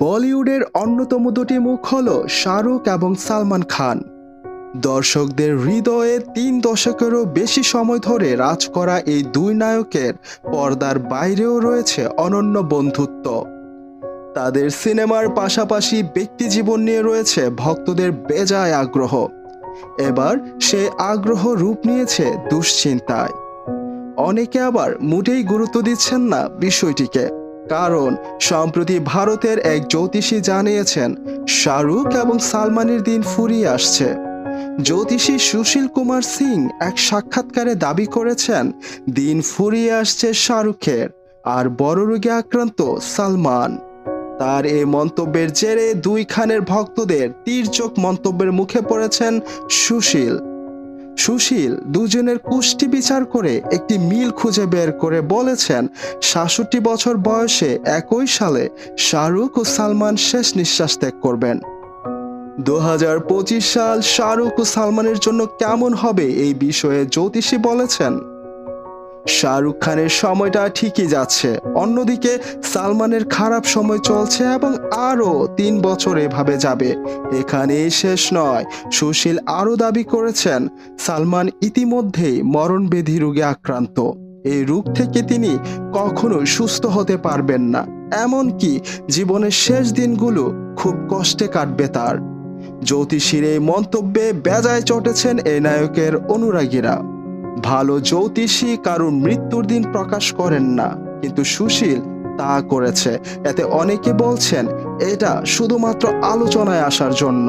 বলিউডের অন্যতম দুটি মুখ হল শাহরুখ এবং সালমান খান। দর্শকদের হৃদয়ে তিন দশকেরও বেশি সময় ধরে রাজ করা এই দুই নায়কের পর্দার বাইরেও রয়েছে অনন্য বন্ধুত্ব। তাদের সিনেমার পাশাপাশি ব্যক্তিজীবন নিয়ে রয়েছে ভক্তদের বেজায় আগ্রহ। এবার সে আগ্রহ রূপ নিয়েছে দুশ্চিন্তায়। অনেকে আবার মোটেই গুরুত্ব দিচ্ছেন না বিষয়টিকে। কারণ সম্প্রতি ভারতের এক জ্যোতিষী জানিয়েছেন, শাহরুখ এবং সালমানের দিন ফুরিয়ে আসছে। জ্যোতিষী সুশীল কুমার সিং এক সাক্ষাৎকারে দাবি করেছেন, দিন ফুরিয়ে আসছে শাহরুখের, আর বড় রোগে আক্রান্ত সালমান। তার এই মন্তব্যের জেরে দুই খানের ভক্তদের তীর্যক মন্তব্যের মুখে পড়েছেন সুশীল। সুশীল দুজনের কুষ্টি বিচার করে একটি মিল খুঁজে বের করে বলেছেন, সাতষট্টি বছর বয়সে একই সালে শাহরুখ ও সালমান শেষ নিঃশ্বাস ত্যাগ করবেন। দু হাজার পঁচিশ সাল শাহরুখ ও সালমানের জন্য কেমন হবে এই বিষয়ে জ্যোতিষী বলেছেন শাহরুখ খানের সময়টা ঠিকই যাচ্ছে। অন্যদিকে সালমানের খারাপ সময় চলছে এবং আরও তিন বছর এভাবে যাবে। এখানেই শেষ নয়, সুশীল আরও দাবি করেছেন, সালমান ইতিমধ্যেই মরণবেধি রোগে আক্রান্ত। এই রোগ থেকে তিনি কখনো সুস্থ হতে পারবেন না, এমনকি জীবনের শেষ দিনগুলো খুব কষ্টে কাটবে তার। জ্যোতিষীর এই মন্তব্যে বেজায় চটেছেন এই নায়কের অনুরাগীরা। ভালো জ্যোতিষী কারোর মৃত্যুর দিন প্রকাশ করেন না, কিন্তু সুশীল তা করেছে। এতে অনেকে বলছেন, এটা শুধুমাত্র আলোচনায় আসার জন্য।